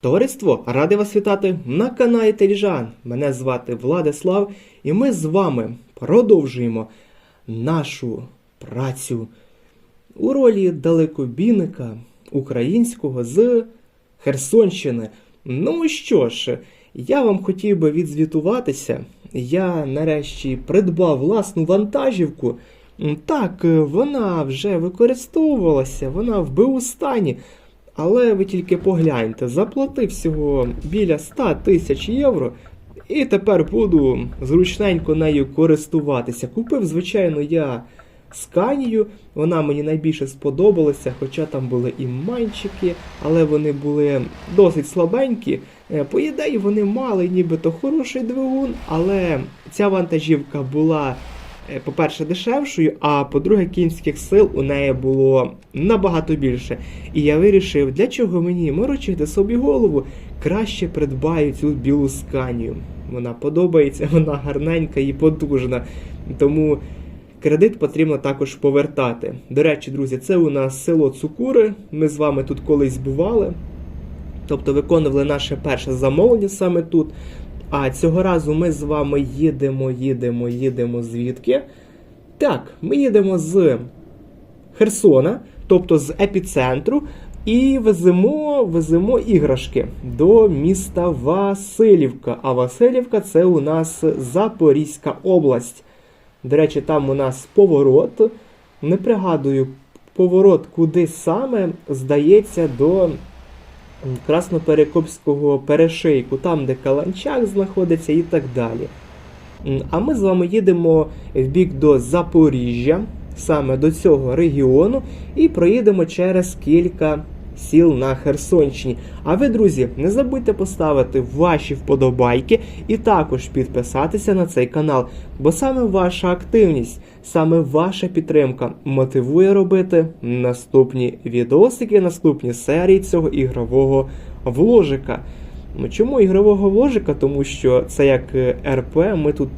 Товариство, радий вас вітати на каналі Теліжан. Мене звати Владислав, і ми з вами продовжуємо нашу працю у ролі далекобійника українського з Херсонщини. Ну що ж, я вам хотів би відзвітуватися. Я нарешті придбав власну вантажівку. Так, вона вже використовувалася, вона в БУ стані. Але ви тільки погляньте, заплатив всього біля 100 тисяч євро, і тепер буду зручненько нею користуватися. Купив, звичайно, я сканію, вона мені найбільше сподобалася, хоча там були і манчики, але вони були досить слабенькі. Е, По ідеї, вони мали нібито хороший двигун, але ця вантажівка була по-перше, дешевшою, а по-друге, кінських сил у неї було набагато більше. І я вирішив, для чого мені морочити собі голову, краще придбаю цю білу сканію. Вона подобається, вона гарненька і потужна. Тому кредит потрібно також повертати. До речі, друзі, це у нас село Цукури. Ми з вами тут колись бували. Тобто виконували наше перше замовлення саме тут. А цього разу ми з вами їдемо, їдемо, їдемо звідки? Так, ми їдемо з Херсона, тобто з епіцентру, і веземо, веземо іграшки до міста Васильівка. А Васильівка це у нас Запорізька область. До речі, там у нас поворот. Не пригадую поворот куди саме, здається, до Красноперекопського перешийку, там, де Каланчак знаходиться, і так далі. А ми з вами їдемо в бік до Запоріжжя, саме до цього регіону, і проїдемо через кілька сіл на Херсонщині. А ви, друзі, не забудьте поставити ваші вподобайки і також підписатися на цей канал, бо саме ваша активність, саме ваша підтримка мотивує робити наступні відосики, наступні серії цього ігрового вложика. Чому ігрового вложика? Тому що це як е, РП, ми тут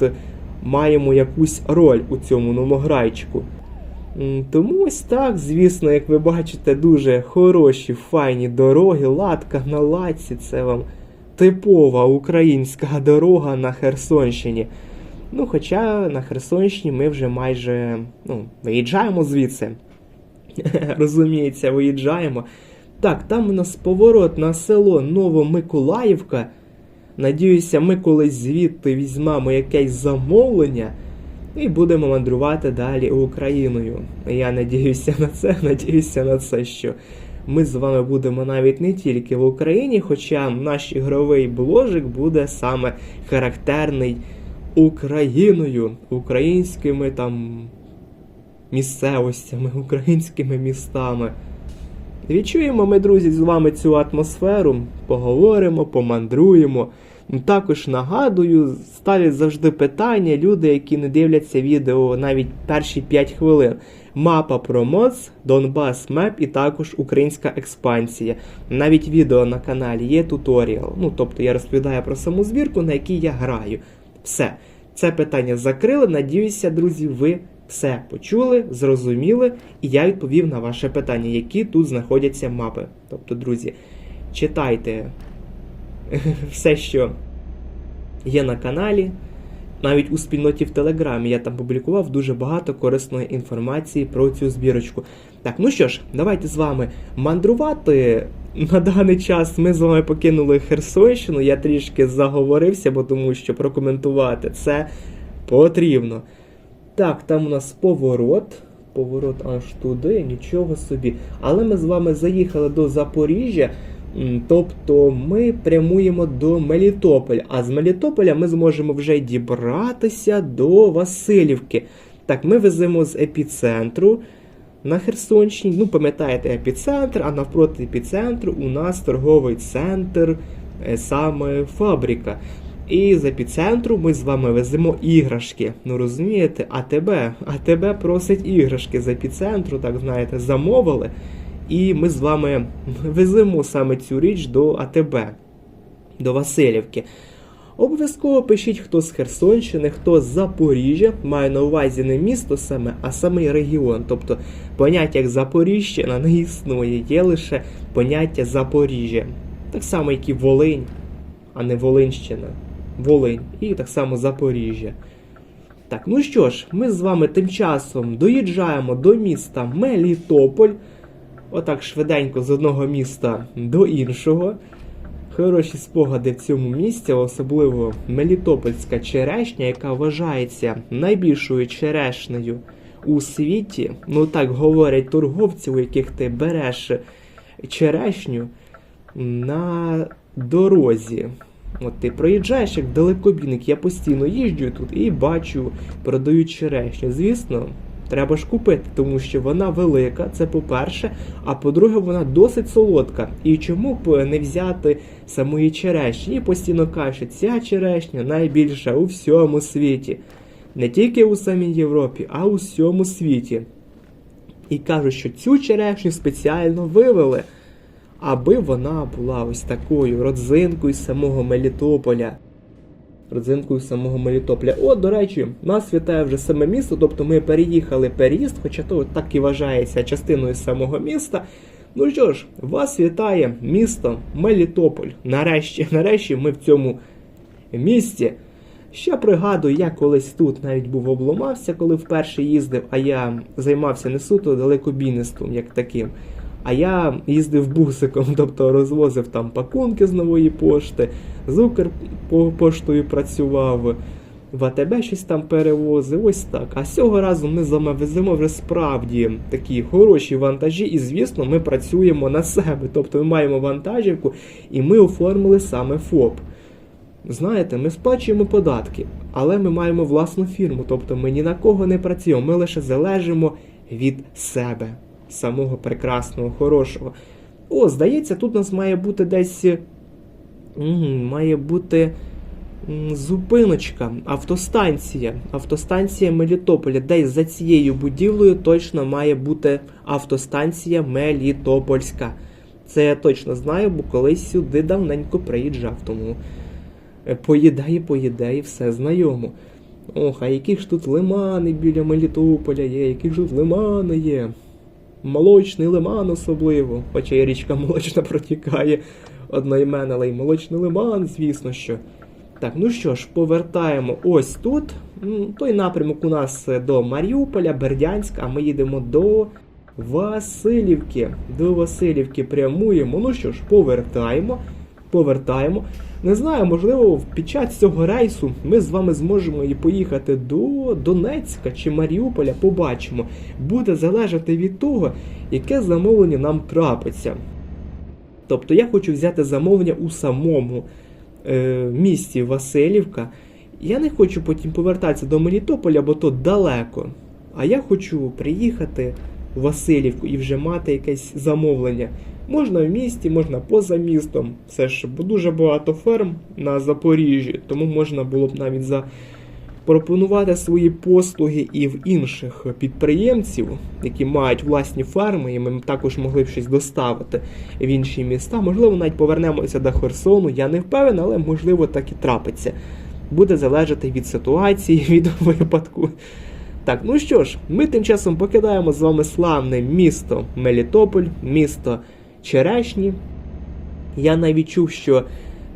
маємо якусь роль у цьому номограйчику. Тому ось так, звісно, як ви бачите, дуже хороші, файні дороги, латка на латці, це вам типова українська дорога на Херсонщині. Ну, хоча на Херсонщині ми вже майже ну, виїжджаємо звідси. Розуміється, виїжджаємо. Так, там у нас поворот на село Новомиколаївка. Надіюся, ми колись звідти візьмемо якесь замовлення і будемо мандрувати далі Україною. Я надіюся на це, надіюся на це, що ми з вами будемо навіть не тільки в Україні, хоча наш ігровий бложик буде саме характерний Україною, українськими там місцевостями, українськими містами. Відчуємо ми, друзі, з вами цю атмосферу, поговоримо, помандруємо. Ну, Також нагадую, ставлять завжди питання люди, які не дивляться відео навіть перші 5 хвилин. Мапа про МОЦ, Донбас Меп і також українська експансія. Навіть відео на каналі є туторіал. Ну, тобто я розповідаю про саму збірку, на якій я граю. Все. Це питання закрили. Надіюся, друзі, ви все почули, зрозуміли, і я відповів на ваше питання, які тут знаходяться мапи. Тобто, друзі, читайте все, що є на каналі. Навіть у спільноті в Телеграмі я там публікував дуже багато корисної інформації про цю збірочку. Так, ну що ж, давайте з вами мандрувати. На даний час ми з вами покинули Херсонщину. Я трішки заговорився, бо тому що прокоментувати це потрібно. Так, там у нас поворот. Поворот аж туди, нічого собі. Але ми з вами заїхали до Запоріжжя. Тобто ми прямуємо до Мелітополя, а з Мелітополя ми зможемо вже дібратися до Васильівки. Так, ми веземо з епіцентру на Херсонщині. Ну, пам'ятаєте, епіцентр, а навпроти епіцентру у нас торговий центр, е, саме фабрика. І з епіцентру ми з вами веземо іграшки. Ну розумієте, АТБ, АТБ просить іграшки з епіцентру, так знаєте, замовили. І ми з вами веземо саме цю річ до АТБ, до Васильівки. Обов'язково пишіть, хто з Херсонщини, хто з Запоріжжя, маю на увазі не місто саме, а самий регіон. Тобто поняття як Запоріжжя не існує, є лише поняття Запоріжжя. Так само, як і Волинь, а не Волинщина. Волинь. І так само Запоріжжя. Так, ну що ж, ми з вами тим часом доїжджаємо до міста Мелітополь. Отак швиденько з одного міста до іншого. Хороші спогади в цьому місці, особливо Мелітопольська черешня, яка вважається найбільшою черешнею у світі. Ну так говорять торговці, у яких ти береш черешню на дорозі. От ти проїжджаєш як далекобійник, я постійно їжджу тут і бачу, продають черешню. Звісно, треба ж купити, тому що вона велика, це по-перше, а по-друге, вона досить солодка. І чому б не взяти самої черешні? І постійно кажуть, ця черешня найбільша у всьому світі. Не тільки у самій Європі, а у всьому світі. І кажуть, що цю черешню спеціально вивели аби вона була ось такою родзинкою самого Мелітополя. Родзинкою самого Мелітополя. О, до речі, нас вітає вже саме місто, тобто ми переїхали переїзд, хоча то так і вважається частиною самого міста. Ну що ж, вас вітає місто Мелітополь. Нарешті, нарешті ми в цьому місті. Ще пригадую, я колись тут навіть був обломався, коли вперше їздив, а я займався не суто далекобійництвом як таким. А я їздив бусиком, тобто розвозив там пакунки з нової пошти, з Укрпоштою працював, в АТБ щось там перевозив, ось так. А цього разу ми з веземо вже справді такі хороші вантажі, і, звісно, ми працюємо на себе. Тобто ми маємо вантажівку і ми оформили саме ФОП. Знаєте, ми сплачуємо податки, але ми маємо власну фірму, тобто ми ні на кого не працюємо, ми лише залежимо від себе самого прекрасного, хорошого. О, здається, тут у нас має бути десь. Має бути зупиночка, автостанція. Автостанція Мелітополя. Десь за цією будівлею точно має бути автостанція Мелітопольська. Це я точно знаю, бо колись сюди давненько приїжджав, тому е, поїдає, поїдає, все знайомо. Ох, а які ж тут лимани біля Мелітополя є, які ж тут лимани є. Молочний лиман особливо, хоча і річка молочна протікає одноіменна, але й молочний лиман, звісно що. Так, ну що ж, повертаємо ось тут. Той напрямок у нас е, до Маріуполя, Бердянська, а ми їдемо до Васильівки. До Васильівки прямуємо. Ну що ж, повертаємо. Повертаємо. Не знаю, можливо, під час цього рейсу ми з вами зможемо і поїхати до Донецька чи Маріуполя, побачимо. Буде залежати від того, яке замовлення нам трапиться. Тобто я хочу взяти замовлення у самому е, місті Васильівка. Я не хочу потім повертатися до Мелітополя, бо то далеко. А я хочу приїхати в Васильівку і вже мати якесь замовлення. Можна в місті, можна поза містом. Все ж дуже багато ферм на Запоріжжі, тому можна було б навіть запропонувати свої послуги і в інших підприємців, які мають власні ферми, і ми також могли б щось доставити в інші міста. Можливо, навіть повернемося до Херсону. Я не впевнений, але можливо так і трапиться. Буде залежати від ситуації, від випадку. Так, ну що ж, ми тим часом покидаємо з вами славне місто Мелітополь, місто Черешні. Я навіть чув, що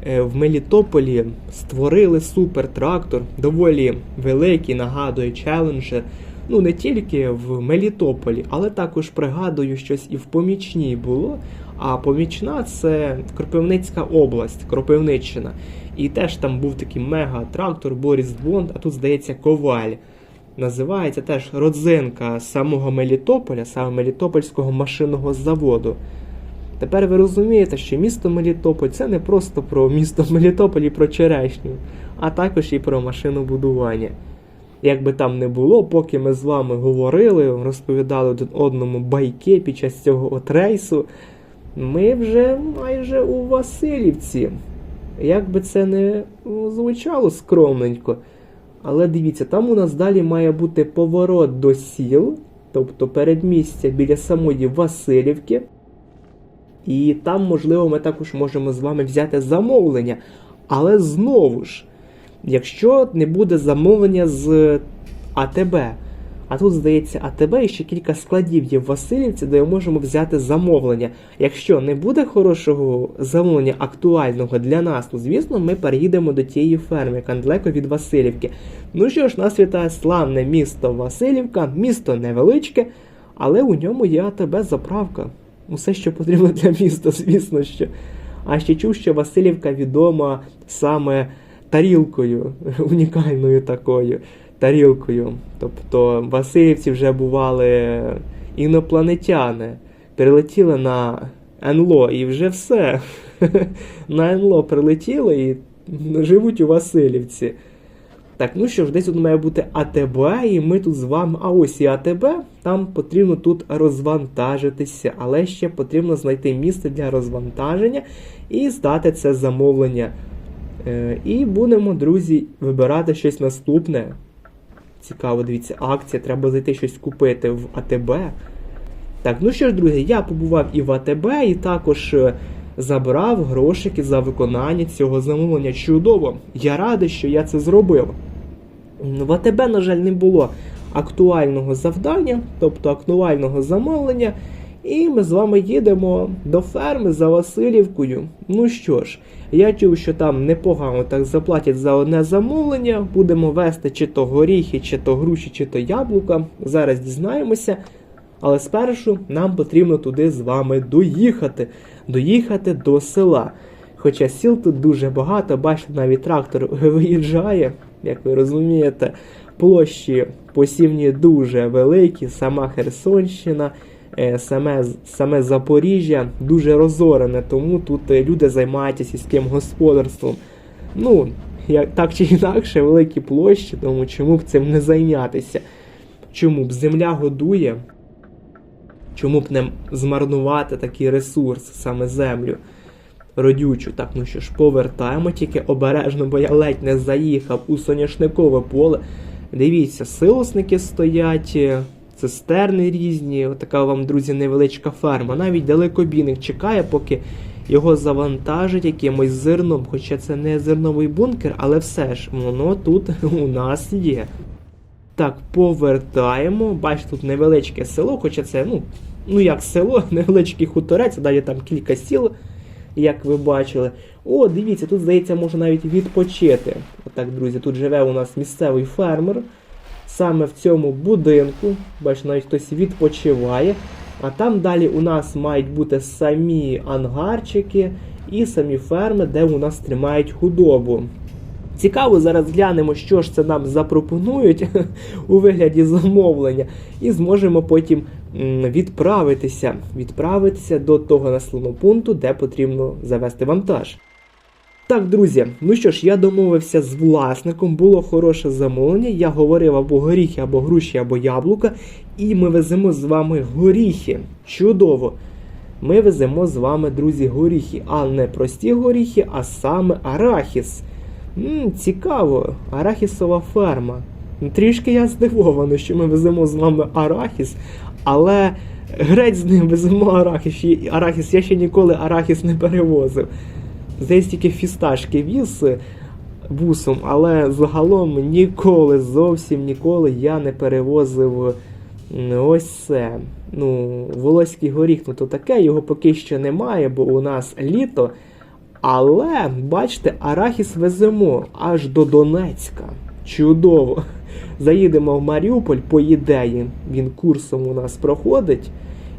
е, в Мелітополі створили супертрактор, доволі великий, нагадує, челенджер. Ну, не тільки в Мелітополі, але також пригадую, щось і в Помічній було. А Помічна це Кропивницька область, Кропивниччина. І теж там був такий мега-трактор Борис Бонд, а тут, здається, Коваль. Називається теж родзинка самого Мелітополя, саме Мелітопольського машинного заводу. Тепер ви розумієте, що місто Мелітополь це не просто про місто Мелітополь і про черешню, а також і про машинобудування. Як би там не було, поки ми з вами говорили, розповідали один одному байки під час цього от рейсу, ми вже майже у Васильівці. Як би це не звучало скромненько. Але дивіться, там у нас далі має бути поворот до сіл, тобто передмістя біля самої Васильівки. І там, можливо, ми також можемо з вами взяти замовлення. Але знову ж, якщо не буде замовлення з АТБ, А тут, здається, АТБ і ще кілька складів є в Васильівці, де ми можемо взяти замовлення. Якщо не буде хорошого замовлення актуального для нас, то звісно ми переїдемо до тієї ферми, яка недалеко від Васильівки. Ну що ж, нас вітає славне місто Васильівка, місто невеличке, але у ньому є АТБ заправка. Усе, що потрібно для міста, звісно що. А ще чув, що Васильівка відома саме тарілкою, унікальною такою тарілкою. Тобто Васильівці вже бували інопланетяни, прилетіли на НЛО і вже все. На НЛО прилетіли і живуть у Васильівці. Так, ну що ж, десь тут має бути АТБ, і ми тут з вами. А ось і АТБ, там потрібно тут розвантажитися, але ще потрібно знайти місце для розвантаження і здати це замовлення. Е, і будемо, друзі, вибирати щось наступне. Цікаво, дивіться, акція, треба зайти щось купити в АТБ. Так, ну що ж, друзі, я побував і в АТБ, і також е, забрав грошики за виконання цього замовлення. Чудово! Я радий, що я це зробив. В АТБ, на жаль, не було актуального завдання, тобто актуального замовлення. І ми з вами їдемо до ферми за Васильівкою. Ну що ж, я чув, що там непогано так заплатять за одне замовлення. Будемо вести чи то горіхи, чи то груші, чи то яблука. Зараз дізнаємося. Але спершу нам потрібно туди з вами доїхати, доїхати до села. Хоча сіл тут дуже багато, бачите, навіть трактор виїжджає, як ви розумієте, площі посівні дуже великі, сама Херсонщина, е, саме, саме Запоріжжя дуже розорене, тому тут е, люди займаються сільським господарством. Ну, як, так чи інакше, великі площі, тому чому б цим не зайнятися? Чому б земля годує? Чому б не змарнувати такий ресурс, саме землю родючу? Так, ну що ж, повертаємо тільки обережно, бо я ледь не заїхав у соняшникове поле. Дивіться, силосники стоять, е, цистерни різні. Отака вам, друзі, невеличка ферма. Навіть далекобійник чекає, поки його завантажать якимось зерном. Хоча це не зерновий бункер, але все ж воно тут у нас є. Так, повертаємо. Бачите, тут невеличке село, хоча це, ну, ну як село, невеличкий хуторець, далі там кілька сіл, як ви бачили. О, дивіться, тут, здається, можна навіть відпочити. Отак, друзі, тут живе у нас місцевий фермер. Саме в цьому будинку, бачите, навіть хтось відпочиває. А там далі у нас мають бути самі ангарчики і самі ферми, де у нас тримають худобу. Цікаво, зараз глянемо, що ж це нам запропонують у вигляді замовлення, і зможемо потім відправитися, відправитися до того населеного пункту, де потрібно завести вантаж. Так, друзі, ну що ж, я домовився з власником, було хороше замовлення. Я говорив або горіхи, або груші, або яблука, і ми веземо з вами горіхи. Чудово! Ми веземо з вами, друзі, горіхи, а не прості горіхи, а саме арахіс. М, цікаво, арахісова ферма. Ну, Трішки я здивований, що ми веземо з вами арахіс, але греть з ним веземо арахіс. Арахіс. Я ще ніколи арахіс не перевозив. Здається, тільки фісташки віз бусом, але загалом ніколи, зовсім ніколи я не перевозив ось це. Ну, волоський горіх, ну то таке, його поки що немає, бо у нас літо. Але, бачите, арахіс веземо аж до Донецька. Чудово. Заїдемо в Маріуполь, по ідеї, він курсом у нас проходить.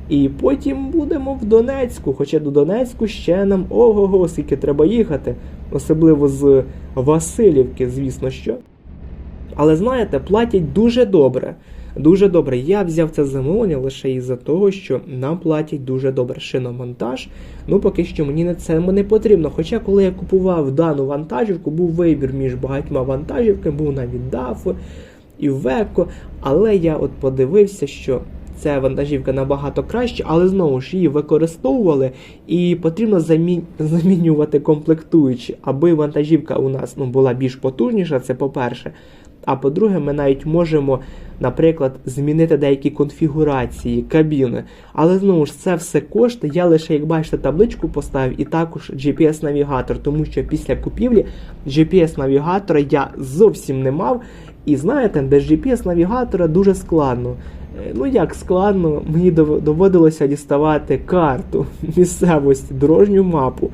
І потім будемо в Донецьку. Хоча до Донецьку ще нам ого-го, скільки треба їхати, особливо з Васильівки, звісно що. Але знаєте, платять дуже добре. Дуже добре. Я взяв це замовлення лише із-за того, що нам платять дуже добре шиномонтаж. Ну, поки що мені не це не потрібно. Хоча, коли я купував дану вантажівку, був вибір між багатьма вантажівками, був навіть DAF і Веко. Але я от подивився, що ця вантажівка набагато краще, але знову ж її використовували, і потрібно замін... замінювати комплектуючі, аби вантажівка у нас ну, була більш потужніша, це по-перше. А по-друге, ми навіть можемо, наприклад, змінити деякі конфігурації кабіни. Але знову ж це все коштує. Я лише, як бачите, табличку поставив і також GPS-навігатор, тому що після купівлі GPS-навігатора я зовсім не мав. І знаєте, без GPS-навігатора дуже складно. Е, Ну як складно, мені дов- доводилося діставати карту місцевості, дорожню мапу.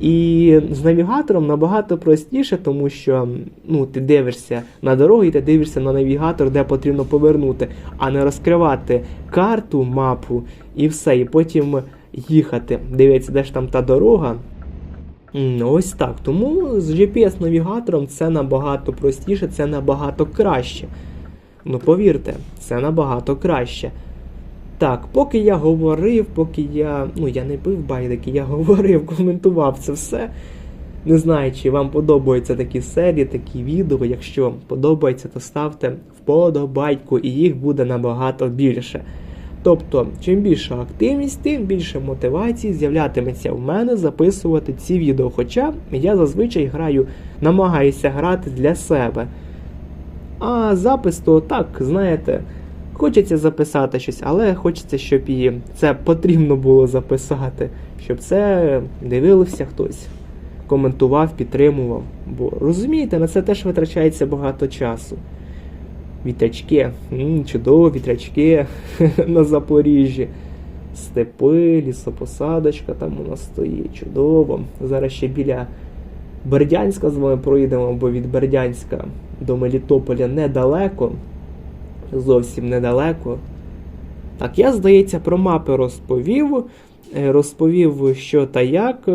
І з навігатором набагато простіше, тому що ну, ти дивишся на дорогу і ти дивишся на навігатор, де потрібно повернути, а не розкривати карту, мапу і все, і потім їхати. Дивиться, де ж там та дорога. Ось так. Тому з GPS-навігатором це набагато простіше, це набагато краще. Ну, повірте, це набагато краще. Так, поки я говорив, поки я. Ну, я не бив байдики, я говорив, коментував це все. Не знаю, чи вам подобаються такі серії, такі відео. Якщо подобається, то ставте вподобайку, і їх буде набагато більше. Тобто, чим більша активність, тим більше мотивації з'являтиметься в мене записувати ці відео. Хоча я зазвичай граю, намагаюся грати для себе. А запис то так, знаєте, хочеться записати щось, але хочеться, щоб і це потрібно було записати, щоб це дивився хтось, коментував, підтримував. Бо розумієте, на це теж витрачається багато часу. Вітрячки, чудово, вітрячки на Запоріжжі. Степи, лісопосадочка там у нас стоїть, чудово. Зараз ще біля Бердянська з вами проїдемо, бо від Бердянська до Мелітополя недалеко. Зовсім недалеко. Так, я, здається, про мапи розповів. Е, Розповів, що та як.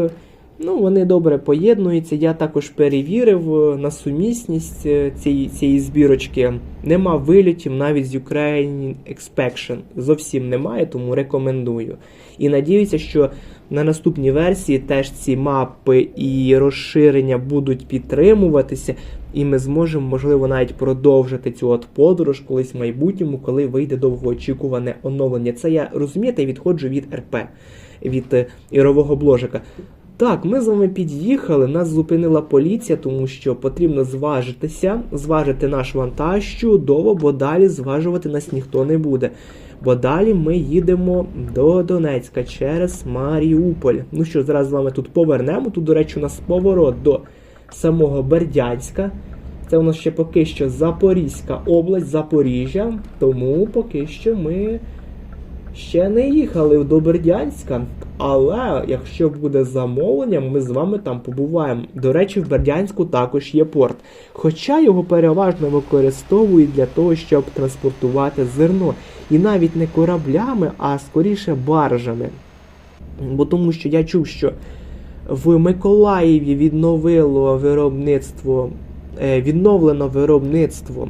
Ну, вони добре поєднуються. Я також перевірив е, на сумісність е, цієї, цієї збірочки. Нема вилітів навіть з Ukraine Expection. Зовсім немає, тому рекомендую. І надіюся, що на наступній версії теж ці мапи і розширення будуть підтримуватися, і ми зможемо, можливо, навіть продовжити цю от подорож колись в майбутньому, коли вийде довгоочікуване оновлення. Це я розумієте, відходжу від РП, від е, ігрового бложика. Так, ми з вами під'їхали, нас зупинила поліція, тому що потрібно зважитися, зважити наш вантаж чудово, бо далі зважувати нас ніхто не буде. Бо далі ми їдемо до Донецька через Маріуполь. Ну що, зараз з вами тут повернемо. Тут, до речі, у нас поворот до самого Бердянська. Це у нас ще поки що Запорізька область, Запоріжжя. Тому поки що ми ще не їхали до Бердянська. Але якщо буде замовлення, ми з вами там побуваємо. До речі, в Бердянську також є порт. Хоча його переважно використовують для того, щоб транспортувати зерно. І навіть не кораблями, а скоріше баржами. Бо тому що я чув, що в Миколаєві відновило виробництво, е, відновлено виробництво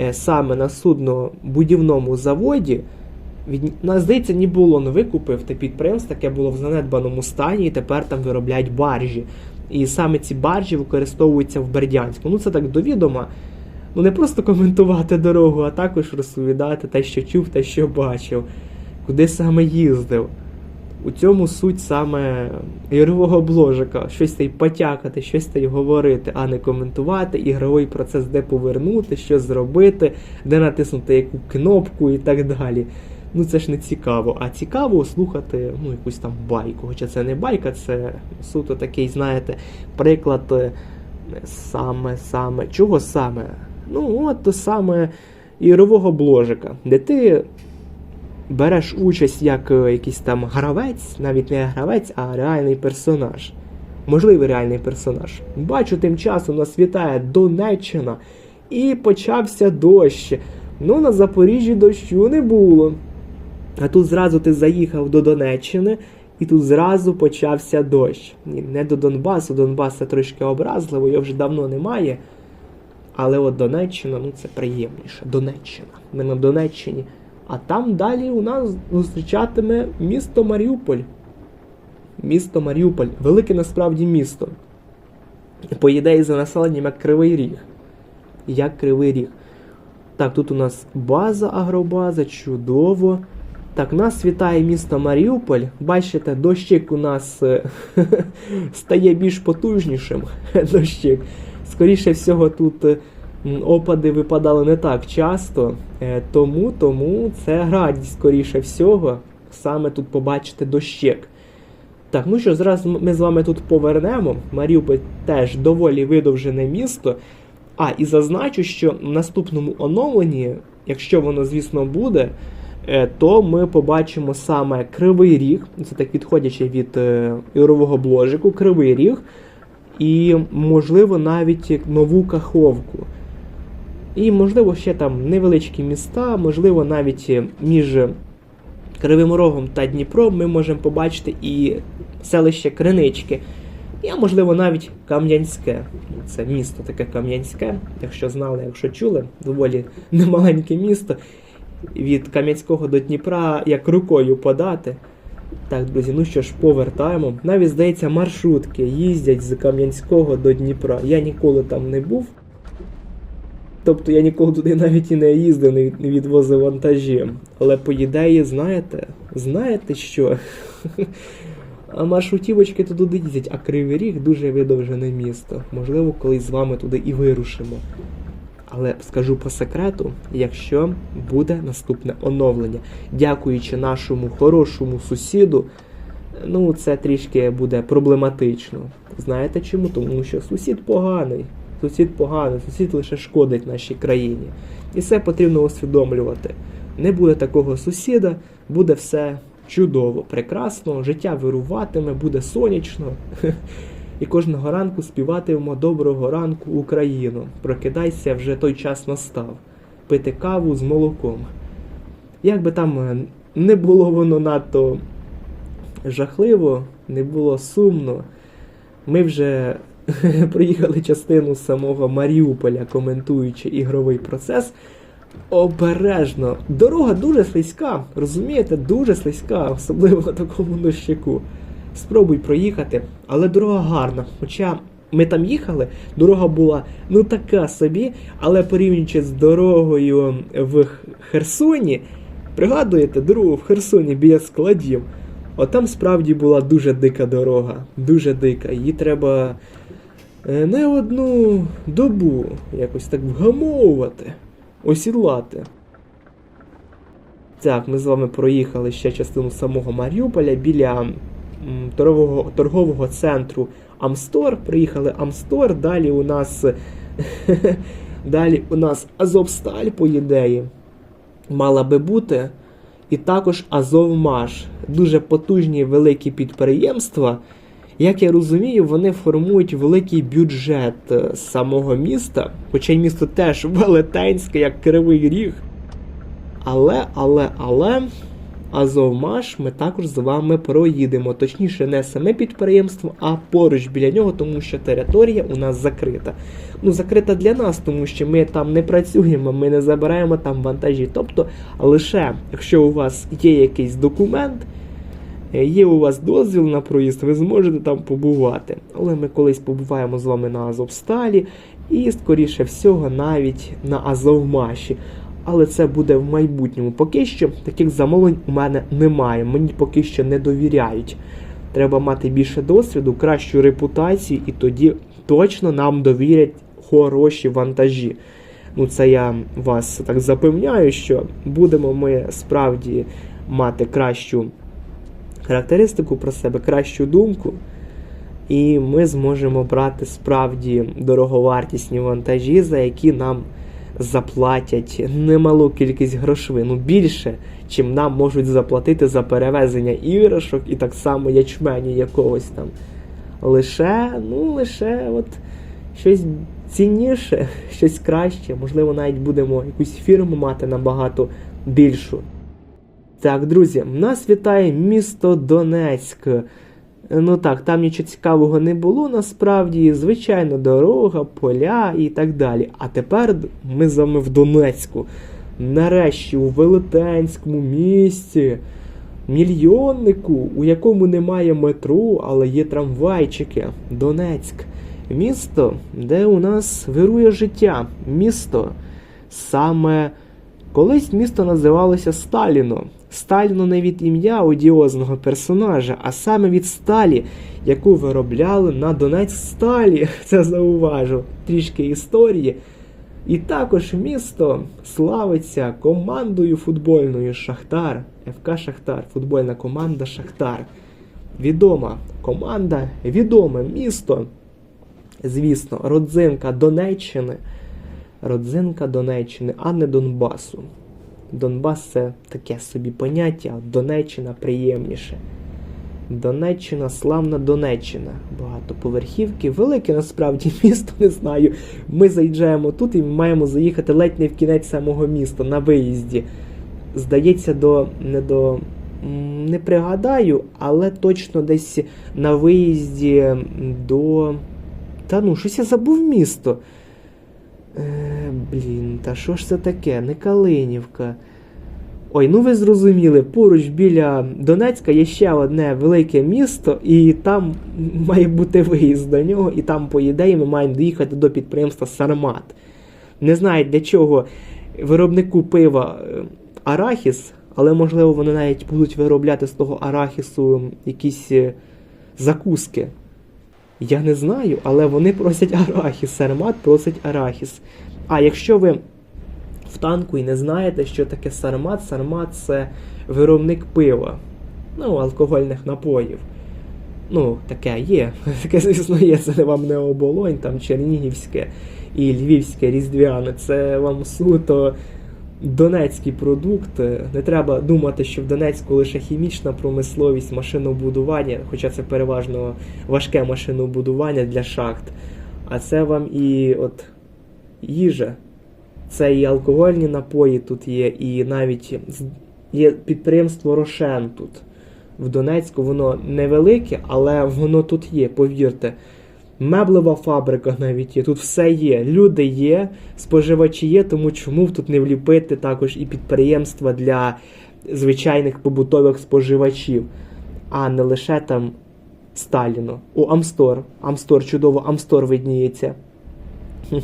е, саме на суднобудівному заводі. Від, на, здається, Нібулон викупив те підприємство, яке було в занедбаному стані, і тепер там виробляють баржі. І саме ці баржі використовуються в Бердянську. Ну це так довідомо. Ну не просто коментувати дорогу, а також розповідати те, що чув, те, що бачив, куди саме їздив. У цьому суть саме ігрового бложика. Щось та й потякати, щось та й говорити, а не коментувати ігровий процес, де повернути, що зробити, де натиснути яку кнопку і так далі. Ну це ж не цікаво. А цікаво слухати ну, якусь там байку. Хоча це не байка, це суто такий, знаєте, приклад е, саме, саме. Чого саме? Ну, от то саме ігрового бложика, де ти береш участь як е, якийсь там гравець, навіть не гравець, а реальний персонаж. Можливий реальний персонаж. Бачу, тим часом нас вітає Донеччина і почався дощ. Ну, на Запоріжжі дощу не було. А тут зразу ти заїхав до Донеччини, і тут зразу почався дощ. Ні, не до Донбасу, Донбас це трошки образливо, його вже давно немає. Але от Донеччина, ну це приємніше. Донеччина. Ми на Донеччині. А там далі у нас зустрічатиме місто Маріуполь. Місто Маріуполь. Велике насправді місто. По ідеї за населенням як Кривий Ріг. Як Кривий Ріг. Так, тут у нас база, агробаза, чудово. Так, нас вітає місто Маріуполь. Бачите, дощик у нас е, стає більш потужнішим. Дощик. Скоріше всього, тут е, опади випадали не так часто, е, тому, тому це радість, скоріше всього, саме тут побачити дощек. Так, ну що, зараз ми з вами тут повернемо. Маріуполь теж доволі видовжене місто. А, і зазначу, що в наступному оновленні, якщо воно, звісно, буде, е, то ми побачимо саме Кривий Ріг, це так відходячи від е, ігрового бложику, Кривий Ріг, і, можливо, навіть нову Каховку. І, можливо, ще там невеличкі міста, можливо, навіть е, між Кривим Рогом та Дніпром ми можемо побачити і селище Кринички. І, можливо, навіть Кам'янське. Це місто таке Кам'янське, якщо знали, якщо чули, доволі немаленьке місто. Від Кам'янського до Дніпра як рукою подати. Так, друзі, ну що ж, повертаємо. Навіть, здається, маршрутки їздять з Кам'янського до Дніпра. Я ніколи там не був. Тобто я ніколи туди навіть і не їздив, не відвозив вантажі. Але по ідеї, знаєте, знаєте що? А маршрутівочки туди їздять, а Кривий Ріг дуже видовжене місто. Можливо, колись з вами туди і вирушимо. Але скажу по секрету, якщо буде наступне оновлення, дякуючи нашому хорошому сусіду, ну це трішки буде проблематично. Знаєте чому? Тому що сусід поганий. Сусід поганий, сусід лише шкодить нашій країні. І це потрібно усвідомлювати. Не буде такого сусіда, буде все чудово, прекрасно, життя вируватиме, буде сонячно. І кожного ранку співатимемо доброго ранку Україну. Прокидайся, вже той час настав. Пити каву з молоком. Як би там е, не було воно надто жахливо, не було сумно. Ми вже проїхали частину самого Маріуполя, коментуючи ігровий процес. Обережно. Дорога дуже слизька, розумієте, дуже слизька, особливо на такому дощику. Спробуй проїхати, але дорога гарна. Хоча ми там їхали, дорога була ну така собі, але порівнюючи з дорогою в Херсоні, пригадуєте дорогу в Херсоні біля складів. От там справді була дуже дика дорога, дуже дика. Її треба не одну добу якось так вгамовувати, осідлати. Так, ми з вами проїхали ще частину самого Маріуполя біля торгового, торгового центру Амстор. Приїхали Амстор, далі у нас далі у нас Азовсталь, по ідеї, мала би бути. І також Азовмаш. Дуже потужні великі підприємства. Як я розумію, вони формують великий бюджет е, самого міста, хоча й місто теж велетенське, як Кривий Ріг. Але, але, але, Азовмаш ми також з вами проїдемо. Точніше, не саме підприємство, а поруч біля нього, тому що територія у нас закрита. Ну, закрита для нас, тому що ми там не працюємо, ми не забираємо там вантажі. Тобто, лише якщо у вас є якийсь документ, є у вас дозвіл на проїзд, ви зможете там побувати. Але ми колись побуваємо з вами на Азовсталі і, скоріше всього, навіть на Азовмаші. Але це буде в майбутньому. Поки що таких замовлень у мене немає. Мені поки що не довіряють. Треба мати більше досвіду, кращу репутацію, і тоді точно нам довірять хороші вантажі. Ну, це я вас так запевняю, що будемо ми справді мати кращу характеристику про себе, кращу думку. І ми зможемо брати справді дороговартісні вантажі, за які нам заплатять немалу кількість грошви, ну більше, чим нам можуть заплатити за перевезення іграшок і так само ячменю якогось там. Лише, ну, лише от щось цінніше, щось краще. Можливо, навіть будемо якусь фірму мати набагато більшу. Так, друзі, нас вітає місто Донецьк. Ну так, там нічого цікавого не було насправді. Звичайно, дорога, поля і так далі. А тепер ми з вами в Донецьку. Нарешті у велетенському місті, мільйоннику, у якому немає метро, але є трамвайчики. Донецьк. Місто, де у нас вирує життя. Місто саме колись місто називалося Сталіно. Сталіно не від ім'я одіозного персонажа, а саме від сталі, яку виробляли на Донецьк сталі. Це зауважу. Трішки історії. І також місто славиться командою футбольною Шахтар, ФК Шахтар, футбольна команда Шахтар. Відома команда, відоме місто. Звісно, родзинка Донеччини. Родзинка Донеччини, а не Донбасу. Донбас це таке собі поняття, Донеччина приємніше. Донеччина, славна Донеччина. Багатоповерхівки, велике насправді місто, не знаю. Ми заїжджаємо тут і маємо заїхати ледь не в кінець самого міста на виїзді. Здається, до не до. Не пригадаю, але точно десь на виїзді до. Та ну, щось я забув місто. Е, блін, та що ж це таке? Не Калинівка. Ой, ну ви зрозуміли, поруч біля Донецька є ще одне велике місто, і там має бути виїзд до нього, і там, по ідеї, ми маємо доїхати до підприємства Сармат. Не знаю, для чого виробнику пива е, арахіс, але можливо вони навіть будуть виробляти з того арахісу якісь е, закуски. Я не знаю, але вони просять арахіс. Сармат просить арахіс. А якщо ви в танку і не знаєте, що таке сармат, сармат це виробник пива, ну, алкогольних напоїв. Ну, таке є. Таке, звісно, є. Це вам не оболонь, там чернігівське і львівське різдвяне. Це вам суто донецький продукт. Не треба думати, що в Донецьку лише хімічна промисловість, машинобудування, хоча це переважно важке машинобудування для шахт. А це вам і от їжа. Це і алкогольні напої тут є, і навіть є підприємство Рошен тут. В Донецьку воно невелике, але воно тут є, повірте. Меблева фабрика навіть є, тут все є. Люди є, споживачі є, тому чому тут не вліпити також і підприємства для звичайних побутових споживачів, а не лише там Сталіно. О, Амстор. Амстор, чудово, Амстор видніється.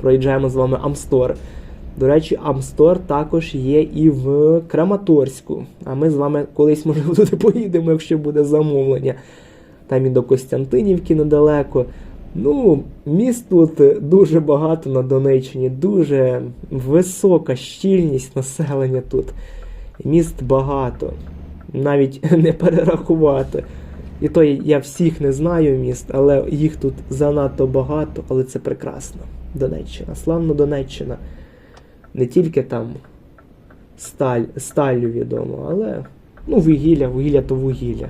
Проїжджаємо з вами Амстор. До речі, Амстор також є і в Краматорську. А ми з вами колись, можливо, туди поїдемо, якщо буде замовлення. Там і до Костянтинівки недалеко. Ну, міст тут дуже багато на Донеччині, дуже висока щільність населення тут. Міст багато. Навіть не перерахувати. І то я всіх не знаю міст, але їх тут занадто багато, але це прекрасно. Донеччина, славна Донеччина. Не тільки там сталь, сталлю відомо, але ну, вугілля, вугілля то вугілля.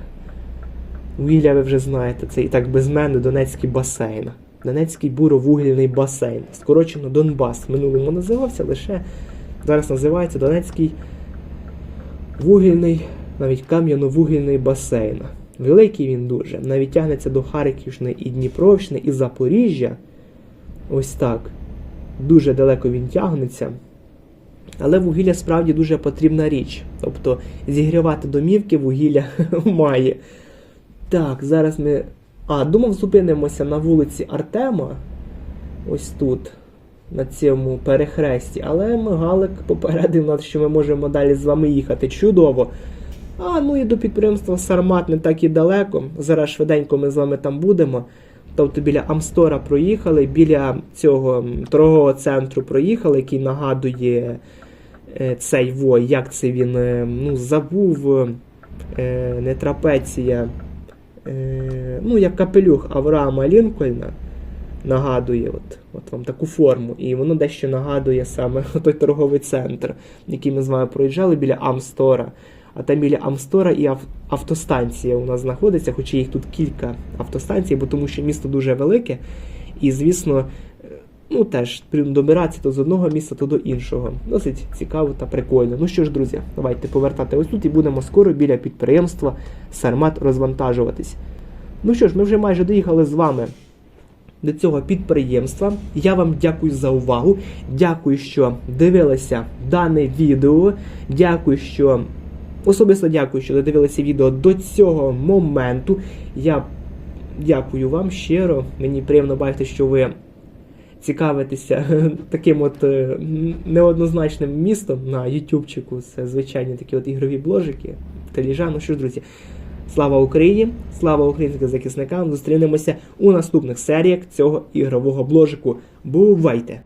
Вугілля ви вже знаєте, це і так без мене Донецький басейн. Донецький буровугільний басейн. Скорочено Донбас. Минулому називався лише зараз називається Донецький вугільний, навіть кам'яно-вугільний басейн. Великий він дуже. Навіть тягнеться до Харківщини і Дніпровщини, і Запоріжжя. Ось так. Дуже далеко він тягнеться. Але вугілля справді дуже потрібна річ. Тобто зігрівати домівки вугілля має. Так, зараз ми. А, думав, зупинимося на вулиці Артема. Ось тут, на цьому перехресті. Але Мигалик попередив нас, що ми можемо далі з вами їхати. Чудово. А, ну і до підприємства Сармат не так і далеко. Зараз швиденько ми з вами там будемо. Тобто біля Амстора проїхали, біля цього торгового центру проїхали, який нагадує е, цей вой, як це він е, ну, забув е, не трапеція. Е, ну, як капелюх Авраама Лінкольна нагадує от, от вам таку форму. І воно дещо нагадує саме той торговий центр, який ми з вами проїжджали біля Амстора. А там біля Амстора і ав- автостанція у нас знаходиться, хоча їх тут кілька автостанцій, бо тому що місто дуже велике. І, звісно, ну теж добиратися то з одного міста, то до іншого. Досить цікаво та прикольно. Ну що ж, друзі, давайте повертати ось тут і будемо скоро біля підприємства Сармат розвантажуватись. Ну що ж, ми вже майже доїхали з вами до цього підприємства. Я вам дякую за увагу. Дякую, що дивилися дане відео. Дякую, що особисто дякую, що додивилися відео до цього моменту. Я дякую вам щиро. Мені приємно бачити, що ви цікавитеся таким от е, неоднозначним містом на Ютубчику. Це звичайні такі от ігрові бложики. Теліжа. Ну що ж, друзі, слава Україні! Слава українським захисникам! Зустрінемося у наступних серіях цього ігрового бложику. Бувайте!